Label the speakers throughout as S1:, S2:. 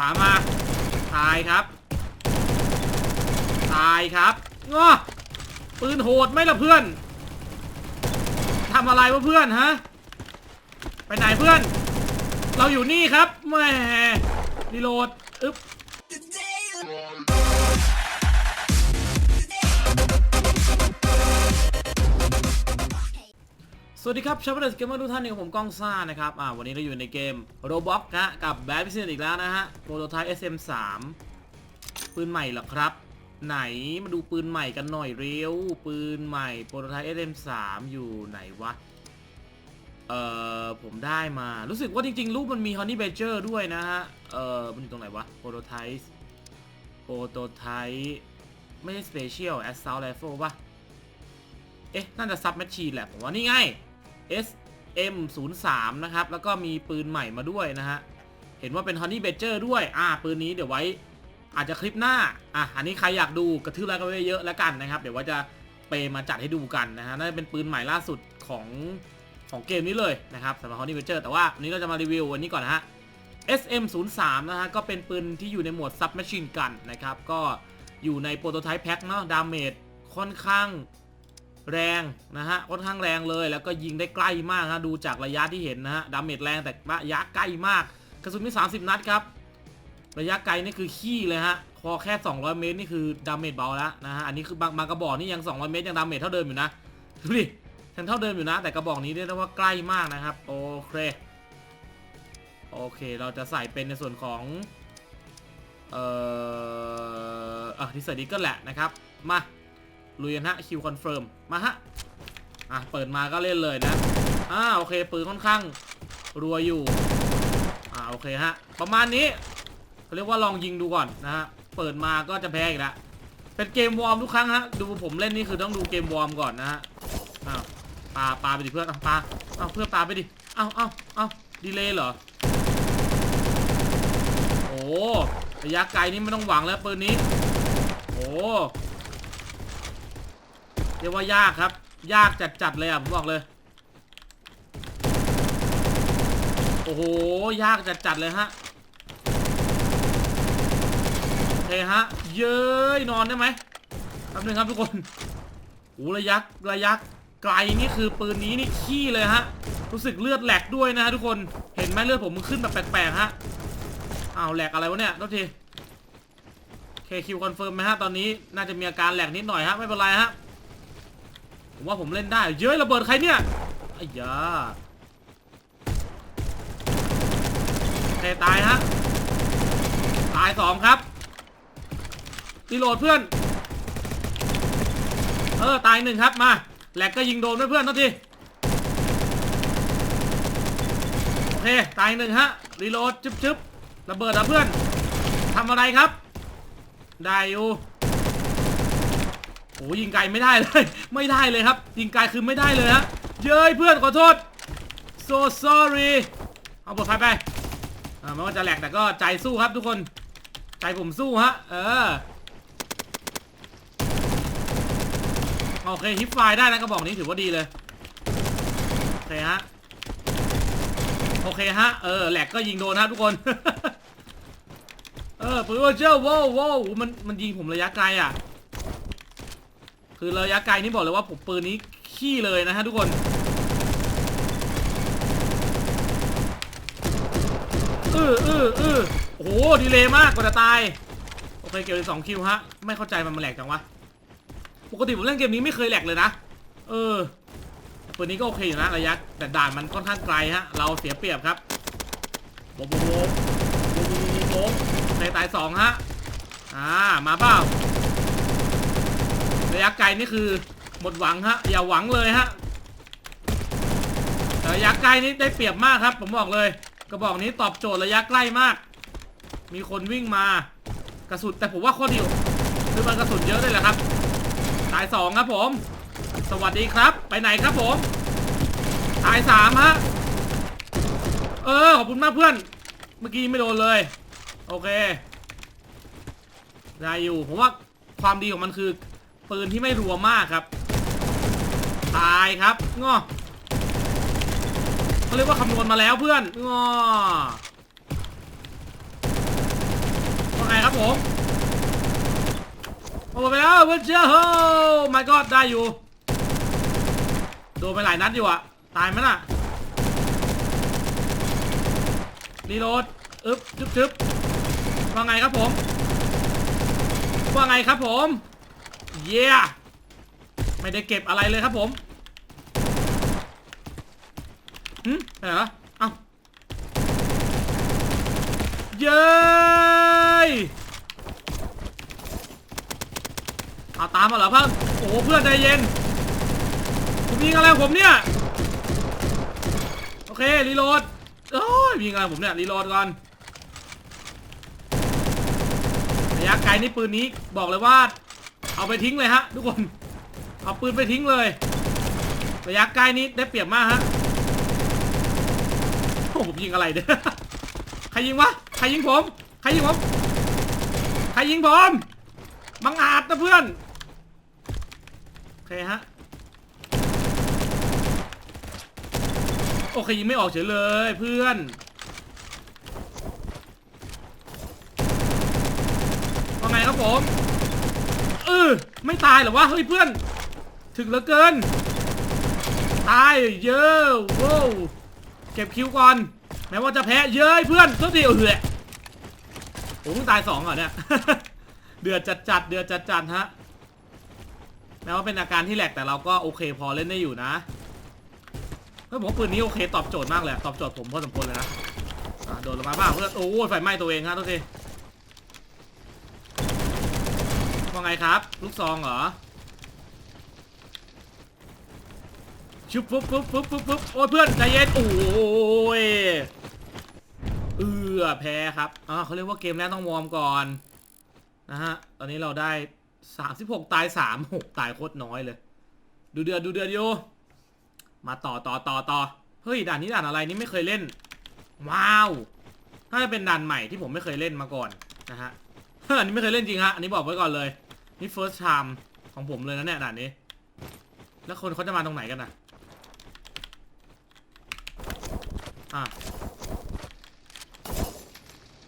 S1: ขวามา ตายครับ ตายครับง้อปืนโหดไหมล่ะเพื่อนทำอะไรวะเพื่อนฮะ ไปไหนเพื่อน เราอยู่นี่ครับแหม่รีโหลด อึ๊บ วัสดีครับชาวเน็ตเกมเมอร์ทุกท่านนี่ผมก้องซ่านะครับอ่าวันนี้เราอยู่ในเกม Roblox นะกับแบดพิเศษอีกแล้วนะฮะโปรโตไทป์ SM3 ปืนใหม่เหรอครับ ไหนมาดูปืนใหม่กันหน่อยเร็ว ปืนใหม่โปรโตไทป์ SM3 อยู่ไหนวะ เอ่อ ผมได้มารู้สึกว่าจริง ๆ รูปมันมี Honey Badger ด้วยนะฮะ เอ่อ มันอยู่ตรงไหนวะโปรโตไทป์โปรโตไทป์ไม่ใช่ Special Assault Rifle ปะเอ๊ะน่าจะซับแมชชีนแหละผมว่านี่ไง SM 0 3 นะครับ แล้วก็มีปืนใหม่มาด้วยนะฮะ เห็นว่าเป็น Honey Badger ด้วย อ่า ปืนนี้เดี๋ยวไว้อาจจะคลิปหน้า อะ อันนี้ใครอยากดูกระทืบไลค์กันไว้เยอะแล้วกันนะครับ เดี๋ยวว่าจะเปมาจัดให้ดูกันนะฮะ น่าจะเป็นปืนใหม่ล่าสุดของของเกมนี้เลยนะครับสำหรับ Honey Badger แต่ว่าวันนี้เราจะมารีวิววันนี้ก่อนนะฮะ SM 0 3 นะฮะ ก็เป็นปืนที่อยู่ในหมวด Submachine Gun นะครับ ก็อยู่ในโปรโตไทป์แพ็คเนาะ ดาเมจค่อนข้าง แรงนะฮะค่อนข้างแรงเลยแล้วก็ยิงได้ใกล้มากฮะดูจากระยะที่เห็นนะฮะดาเมจแรงแต่ระยะใกล้มาก กระสุนมี 30 นัดครับ ระยะไกลนี่คือขี้เลยฮะพอแค่ 200 เมตรนี่คือดาเมจเบาแล้วนะฮะอันนี้คือบางบางกระบอกนี่ยัง 200 เมตรยังดาเมจเท่าเดิมอยู่นะดูดิยังเท่าเดิมอยู่นะ แต่กระบอกนี้เรียกได้ว่าใกล้มากนะครับโอเคโอเค เราจะใส่เป็นในส่วนของเอ่ออะที่ใส่ดีก็แหละนะครับมา ลุยกันฮะคิวคอนเฟิร์มมาฮะอะเปิดมาก็เล่นเลยนะอ่าโอเคปืนค่อนข้างรัวอยู่อ่าโอเคฮะประมาณนี้เขาเรียกว่าลองยิงดูก่อนนะฮะเปิดมาก็จะแพ้อีกแล้วเป็นเกมวอร์มทุกครั้งฮะดูผมเล่นนี่คือต้องดูเกมวอร์มก่อนนะฮะอ้าวปาปาไปดิเพื่อนเอาปาเอาเพื่อนปาไปดิเอาเอ้าเอ้าดีเลยเหรอโอ้ระยะไกลนี่ไม่ต้องหวังแล้วปืนนี้โอ้ เรียกว่ายากครับ ยากจัดๆเลยอะผมบอกเลย โอ้โห ยากจัดๆเลยฮะโอเคฮะ เย้ยนอนได้ไหมแป๊บนึงครับทุกคนโอ้ระยะระยะไกลนี่คือปืนนี้นี่ขี้เลยฮะ รู้สึกเลือดแหลกด้วยนะฮะทุกคน เห็นไหมเลือดผมมันขึ้นแบบแปลกๆฮะ อ้าวแหลกอะไรวะเนี่ยโทษทีเคคิวคอนเฟิร์มไหมฮะตอนนี้น่าจะมีอาการแหลกนิดหน่อยฮะไม่เป็นไรฮะ ผมว่าผมเล่นได้ เย้ยระเบิดใครเนี่ยไอ้ยาโอเคตายฮะ ตายสองครับรีโหลดเพื่อน เออ ตายหนึ่งครับ มาแหลกก็ยิงโดนด้วยเพื่อนทันทีโอเค ตายหนึ่งฮะรีโหลดจึ๊บจึ๊บระเบิดอะเพื่อนทำอะไรครับ ได้อยู่ โอ้ยิงไกลไม่ได้เลย ไม่ได้เลยครับ ยิงไกลคือไม่ได้เลยฮะเย้ยเพื่อนขอโทษ so sorry เอาบทไฟไปอ่าไม่ว่าจะแหลกแต่ก็ใจสู้ครับทุกคน ใจผมสู้ฮะ เออ โอเคฮิปไฟได้นะกระบอกนี้ถือว่าดีเลย โอเคฮะ โอเคฮะ เออแหลกก็ยิงโดนฮะทุกคน เออปืนว่าเจ้าว้าวว้าวมันมันยิงผมระยะไกลอะ คือระยะไกลนี่บอกเลยว่าผมปืนนี้ขี้เลยนะฮะทุกคนเออเออเออโอ้โหดีเลยมากกว่าจะตาย โอเคเก็บไปสองคิวฮะ ไม่เข้าใจมันมาแหลกจังวะ ปกติผมเล่นเกมนี้ไม่เคยแหลกเลยนะ เออปืนนี้ก็โอเคอยู่นะระยะ แต่ด่านมันค่อนข้างไกลฮะ เราเสียเปรียบครับโบโบโบโบโบโบโบในตายสองฮะ อ่า มาเปล่า ระยะไกลนี่คือหมดหวังฮะ อย่าหวังเลยฮะระยะไกลนี่ได้เปรียบมากครับ ผมบอกเลย กระบอกนี้ตอบโจทย์ระยะใกล้มาก มีคนวิ่งมากระสุนแต่ผมว่าข้อดีคือมันกระสุนเยอะเลยแหละครับตายสองครับผม สวัสดีครับ ไปไหนครับผมตายสามฮะเออขอบคุณมากเพื่อน เมื่อกี้ไม่โดนเลย โอเค ได้อยู่ผมว่าความดีของมันคือ ปืนที่ไม่รัวมากครับ ตายครับงอเขาเรียกว่าคำนวณมาแล้วเพื่อนง้อผมโอ้ไปแล้วเพื่อนเจ้าโอ้ไม่ก็ได้อยู่ โดนไปหลายนัดอยู่อะตายไหมน่ะรีโหลดอึ๊บจึ๊บจึ๊บว่าไงครับผม ว่าไงครับผม เย้ไม่ได้เก็บอะไรเลยครับผมหืมอะไรเหรอเอ้าเย้ยเอาตามมาเหรอเพื่อนโอ้เพื่อนใจเย็นคุณยิงอะไรผมเนี่ย โอเครีโหลดโอ้ยยิงอะไรผมเนี่ยรีโหลดก่อนระยะไกลนี่ปืนนี้บอกเลยว่า เอาไปทิ้งเลยฮะทุกคน เอาปืนไปทิ้งเลยระยะใกล้นี้ได้เปรียบมากฮะโอ้ผมยิงอะไรเนี่ยใครยิงวะใครยิงผมใครยิงผมใครยิงผมบังอาจนะเพื่อนโอเคฮะโอเคยิงไม่ออกเฉยเลยเพื่อนว่าไงครับผม เออ ไม่ตายหรอวะ เฮ้ยเพื่อน ถึงเหลือเกิน ตายเยอะว้วเก็บคิวก่อน แม้ว่าจะแพ้เย้ยเพื่อนโทษทีเออโอ้เพิ่งตายสองเหรอเนี่ย เดือดจัดจัดเดือดจัดจัดฮะ แม้ว่าเป็นอาการที่แหลกแต่เราก็โอเคพอเล่นได้อยู่นะเฮ้ยผมปืนนี้โอเคตอบโจทย์มากเลยตอบโจทย์ผมพอสมควรเลยนะะโดนลงมาบ้างเพื่อนโอ้ไฟไหม้ตัวเองฮะโทษที ไงครับ ลูกซองเหรอชุบปุ๊บปุ๊บปุ๊บปุ๊บปุ๊บโอ้ยเพื่อนใจเย็นโอ้ยเอือแพ้ครับอ่าเขาเรียกว่าเกมแรกต้องวอร์มก่อนนะฮะตอนนี้เราได้36ตาย3 6ตายโคตรน้อยเลย ดูเดือดดูเดือดอยู่มาต่อต่อต่อต่อเฮ้ยด่านนี้ด่านอะไรนี่ไม่เคยเล่น ว้าวถ้าจะเป็นด่านใหม่ที่ผมไม่เคยเล่นมาก่อนนะฮะอันนี้ไม่เคยเล่นจริงฮะอันนี้บอกไว้ก่อนเลย นี่ first time ของผมเลยนะเนี่ยด่านนี้ แล้วคนเขาจะมาตรงไหนกันนะอะ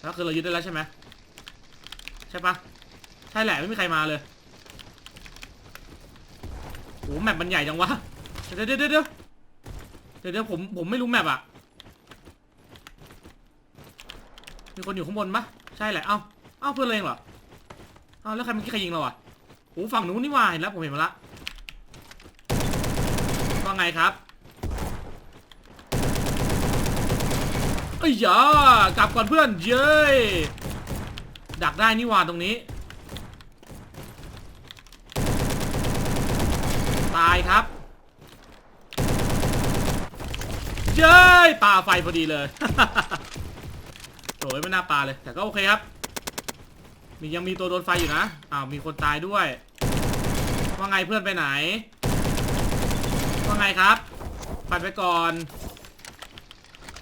S1: แล้วคือเรายึดได้แล้วใช่ไหมใช่ปะใช่แหละไม่มีใครมาเลยโอ้แมปมันใหญ่จังวะ เดี๋ยวเดี๋ยวเดี๋ยวเดี๋ยวเดี๋ยวผมผมไม่รู้แมปอะมีคนอยู่ข้างบนปะใช่แหละ เอ้า เอ้าเพื่อนเราเองเหรอ เอ้าแล้วใครเมื่อกี้ใครยิงเราอะ โอ้ฝั่งนู้นนี่ว่าเห็นแล้วผมเห็นมาละว่าไงครับเอ้ยย่ากลับก่อนเพื่อนเย้ยดักได้นี่ว่าตรงนี้ ตายครับเย้ยปาไฟพอดีเลย โอยไม่น่าปาเลย แต่ก็โอเคครับ มียังมีตัวโดนไฟอยู่นะ อ้าวมีคนตายด้วย ว่าไงเพื่อนไปไหน ว่าไงครับไปไปก่อน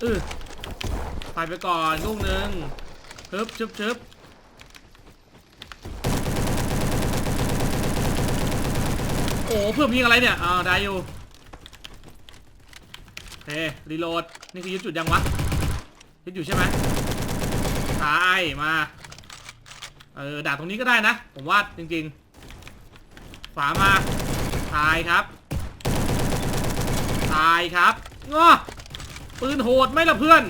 S1: เออไปไปก่อนลูกหนึ่งชึบชึบชึบโอ้เพื่อนยิงอะไรเนี่ยอ้าวได้อยู่โอเครีโหลด นี่คือยึดจุดยังวะยึดอยู่ใช่ไหมตายมา เออด่าตรงนี้ก็ได้นะ ผมว่าจริงๆ ขวามา ตายครับ ตายครับง้อปืนโหดไหมล่ะเพื่อน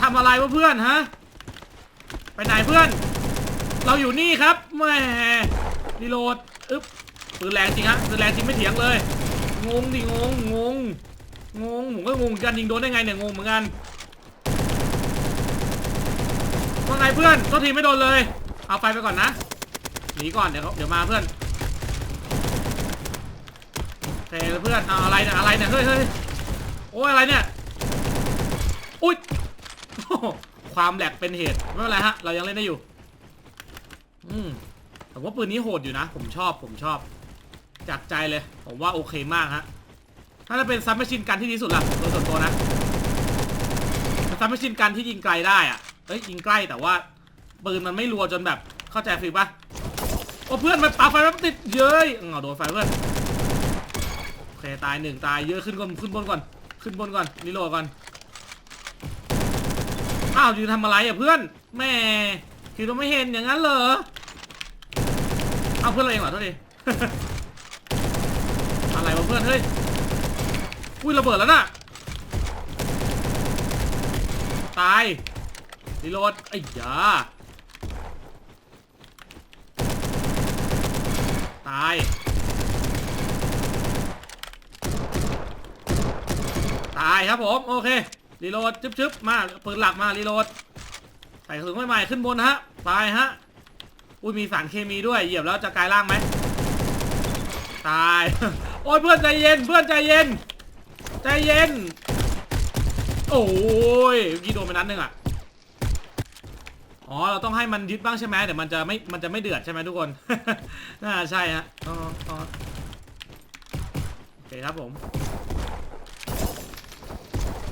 S1: ทำอะไรวะเพื่อนฮะ ไปไหนเพื่อน เราอยู่นี่ครับแหม่รีโหลดอึ๊บปืนแรงจริงฮะปืนแรงจริงไม่เถียงเลย งงดิงงงงงงผมก็งงเหมือนกันยิงโดนได้ไงเนี่ยงงเหมือนกัน ว่าไงเพื่อนโทษทีไม่โดนเลย เอาไฟไปก่อนนะหนีก่อนเดี๋ยวเดี๋ยวมาเพื่อนเคเพื่อนเอาอะไรเนี่ยอะไรเนี่ยเฮ้ยเฮ้ยโอ้ยอะไรเนี่ยอุ้ยโอ้ความแหลกเป็นเหตุไม่เป็นไรฮะเรายังเล่นได้อยู่อืมแต่ว่าปืนนี้โหดอยู่นะ ผมชอบผมชอบ จากใจเลย ผมว่าโอเคมากฮะถ้าจะเป็นซับแมชชินกันที่ดีสุดล่ะโดยส่วนตัวนะซับแมชชินกันที่ยิงไกลได้อะ เอ้ยยิงใกล้แต่ว่าปืนมันไม่รัวจนแบบเข้าใจฟิลปะโอ้เพื่อนมันปาไฟมันติดเย้ยเอาโดนไฟเพื่อนโอเคตายหนึ่งตายเยอะขึ้นก่อนขึ้นบนก่อน ขึ้นบนก่อนรีโหลดก่อนอ้าวยืนทำอะไรอะเพื่อนแม่คิดว่าไม่เห็นอย่างนั้นเหรอเอาเพื่อนเราเองเหรอโทษทีอะไรวะเพื่อนเฮ้ยอุ้ยระเบิดแล้วน่ะตาย รีโหลดไอ้ยาตาย ตายครับผม โอเค รีโหลดชึบชึบมาปืนหลักมา รีโหลดใส่กระสุนใหม่ๆขึ้นบนนะฮะไปฮะ อุ้ยมีสารเคมีด้วย เหยียบแล้วจะกลายร่างไหม ตาย โอ้ยเพื่อนใจเย็น เพื่อนใจเย็น ใจเย็น โอ้ยเมื่อกี้โดนไปนัดหนึ่งอะ อ๋อ เราต้องให้มันยึดบ้างใช่ไหมเดี๋ยวมันจะไม่ มันจะไม่เดือดใช่ไหมทุกคน น่าใช่ฮะอ๋ออ๋อโอเคครับผม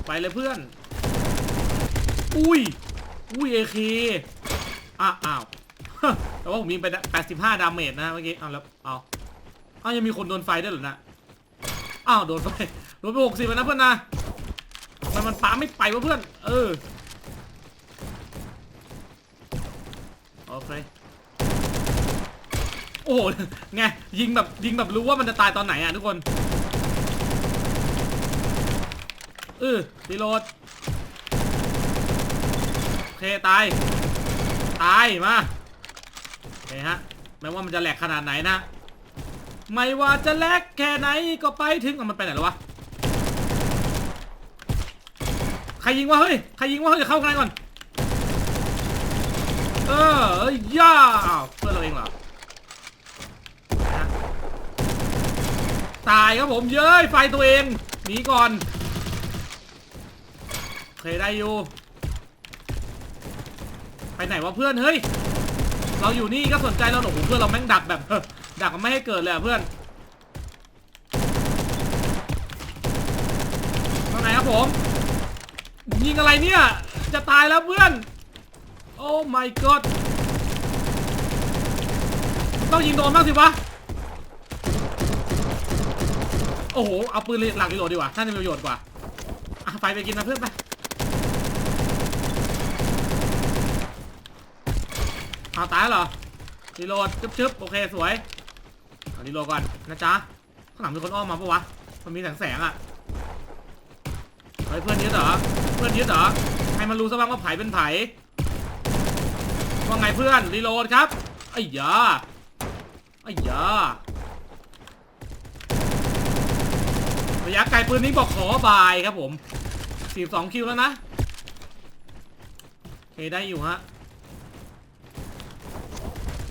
S1: ไปเลยเพื่อน อุ้ย อุ้ยเอคอะอ้าวแต่ว่าผมยิงไป 85 ดาเมจนะเมื่อกี้ เอาแล้ว เอาเอายังมีคนโดนไฟด้วยหรอนะอ้าวโดนไฟ โดนไป 60แล้วนะเพื่อนนะมันมันปาไม่ไปวะเพื่อน เออ อเคโอ้โหไงยิงแบบยิงแบบรู้ว่ามันจะตายตอนไหนอะทุกคนเออรีโหลดโอเคตาย ตาย มาโอเคฮะไม่ว่ามันจะแหลกขนาดไหนนะ ไม่ว่าจะแหลกแค่ไหนก็ไปถึงมันไปไหนแล้ววะ ใครยิงวะเฮ้ย ใครยิงวะเฮ้ยเดี๋ยวเข้าข้างในก่อน เออเอ้ยย่าอ้าวเพื่อนเราเองเหรอตายครับผมเย้ยไฟตัวเองหนีก่อนเคยได้อยู่ไปไหนวะเพื่อนเฮ้ยเราอยู่นี่ก็สนใจเราหนูเพื่อนเราแม่งดักแบบดักมันไม่ให้เกิดเลยอะเพื่อนตรงไหนครับผมยิงอะไรเนี่ยจะตายแล้วเพื่อน โอ้ my god ต้องยิงโดนบ้างสิวะ โอ้โห เอาปืนหลักรีโหลดดีกว่า น่าจะมีประโยชน์กว่า อะไฟไปกินนะเพื่อนไป เอาตายเหรอ รีโหลดชึบชึบโอเคสวยเอารีโหลดก่อนนะจ๊ะ ข้างหลังมีคนอ้อมมาปะวะ มันมีแสงแสงๆอะเฮ้ยเพื่อนยึดเหรอ เพื่อนยึดเหรอ ให้มันรู้ซะบ้างว่าไผ่เป็นไผ่ ว่าไงเพื่อนรีโหลดครับไอ้ยาไอ้ยาระยะไกลปืนนี้บอกขอบายครับผม42คิวแล้วนะเคได้อยู่ฮะ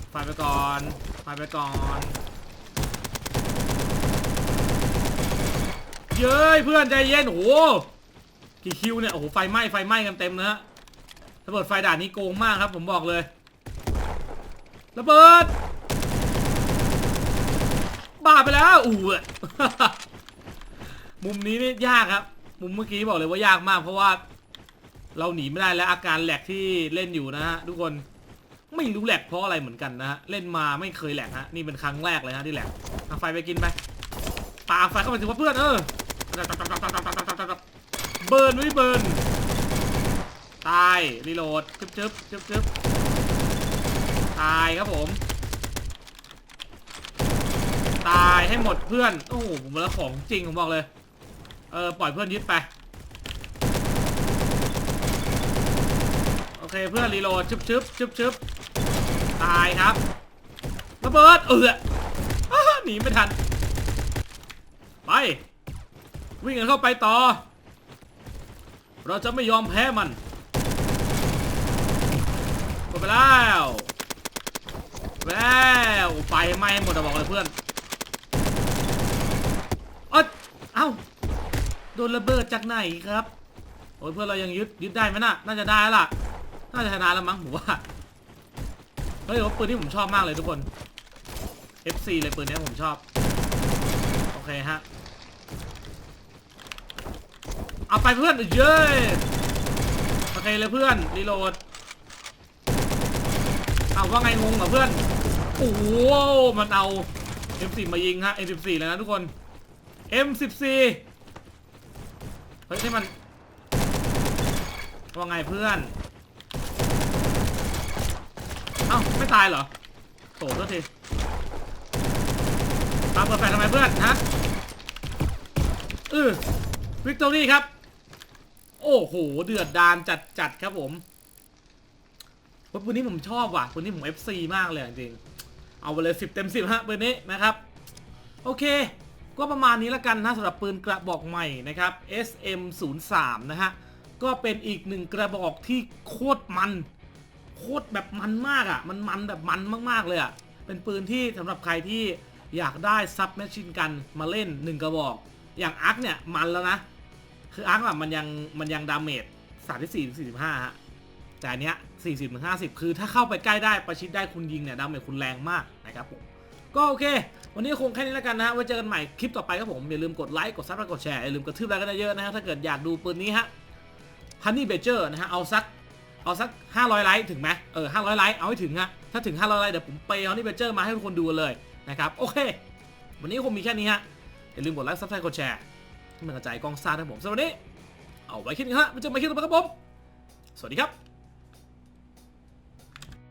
S1: ไฟไปก่อนไฟไปก่อนเย้ยเพื่อนใจเย็นโอ้กี่คิวเนี่ยโอ้โหไฟไหม้ไฟไหม้กันเต็มนะฮะ ระเบิดไฟด่านนี้โกงมากครับผมบอกเลยระเบิดบ้าไปแล้วอู้มุมนี้นี่ยากครับ มุมเมื่อกี้บอกเลยว่ายากมาก เพราะว่า เราหนีไม่ได้แล้วอาการแหลกที่เล่นอยู่นะฮะทุกคนไม่รู้แหลกเพราะอะไรเหมือนกันนะฮะเล่นมาไม่เคยแหลกฮะนี่เป็นครั้งแรกเลยฮะที่แหลกเอาไฟไปกินไปปาไฟเข้าไปถึงว่าเพื่อนเออเบิร์นไม่เบิร์น ตายรีโหลดจึ๊บจึ๊บจึ๊บจึ๊บตายครับผม ตายให้หมดเพื่อน โอ้โหผมแล้วของจริงผมบอกเลย เออ ปล่อยเพื่อนยึดไป โอเคเพื่อนรีโหลดชึบชึบชึบชึบตายครับระเบิดเออหนีไม่ทัน ไป วิ่งกันเข้าไปต่อ เราจะไม่ยอมแพ้มัน ดไปแล้วแล้วไฟไหม้หมดอะบอกเลยเพื่อนเอ้ยเอ้าโดนระเบิดจากไหนครับโอ้ยเพื่อนเรายังยึดยึดได้ไหมน่ะน่าจะได้ล่ะ น่าจะชนะแล้วมั้งผมว่าเฮ้ยปืนที่ผมชอบมากเลยทุกคน FC เลยปืนนี้ผมชอบ โอเคฮะเอาไปเพื่อนเย้ยโอเคเลยเพื่อนรีโหลด เอาว่าไงงงเหรอเพื่อน โอ้โหมันเอา M14 มายิงฮะ M14 เลยนะทุกคน M14 เฮ้ยนี่มันว่าไงเพื่อน เอ้าไม่ตายเหรอโถโทษทีตามเปิดแฟนทำไมเพื่อนฮะเออวิกตอรี่ครับ โอ้โห เดือดดานจัดจัดครับผม ปืนนี้ผมชอบว่ะปืนนี้ผม FC มากเลยจริงๆเอาไปเลย10เต็ม10ฮะปืนนี้นะครับ โอเค ก็ประมาณนี้ละกันนะสำหรับปืนกระบอกใหม่นะครับ SM 0 3 นะฮะ ก็เป็นอีกหนึ่งกระบอกที่โคตรมัน โคตรแบบมันมากอะ่ะ มันมันแบบมันมากๆเลยอะ่ะ เป็นปืนที่สำหรับใครที่อยากได้ซับแมชชินกันมาเล่น1กระบอก อย่างอาร์คเนี่ยมันแล้วนะ คืออาร์คอะมันยังมันยังดาเมจ34-45ฮะ แต่อันเนี้ย40ถึง50คือถ้าเข้าไปใกล้ได้ประชิดได้คุณยิงเนี่ยดาเมจคุณแรงมากนะครับผมก็โอเค วันนี้คงแค่นี้แล้วกันนะฮะไว้เจอกันใหม่คลิปต่อไปครับผม อย่าลืมกดไลค์ กดซับและกดแชร์ อย่าลืมกระทืบไลค์กันเยอะๆนะฮะถ้าเกิดอยากดูปืนนี้ฮะ Honey Badger นะฮะ เอาสัก เอาสัก 500 ไลค์ถึงไหมเออ 500 ไลค์ เอาให้ถึงฮะ ถ้าถึง 500 ไลค์เดี๋ยวผมไป Honey Badger มาให้ทุกคนดูเลยนะครับ โอเค วันนี้คงมีแค่นี้ฮะ อย่าลืมกดไลค์ ซับสไครต์กดแชร์ให้มันกระจายกองซ่าให้ผมสำหรับวันนี้ เอาไว้แค่นี้ฮะไว้เจอกันใหม่คลิปต่อไปครับผม สวัสดีครับ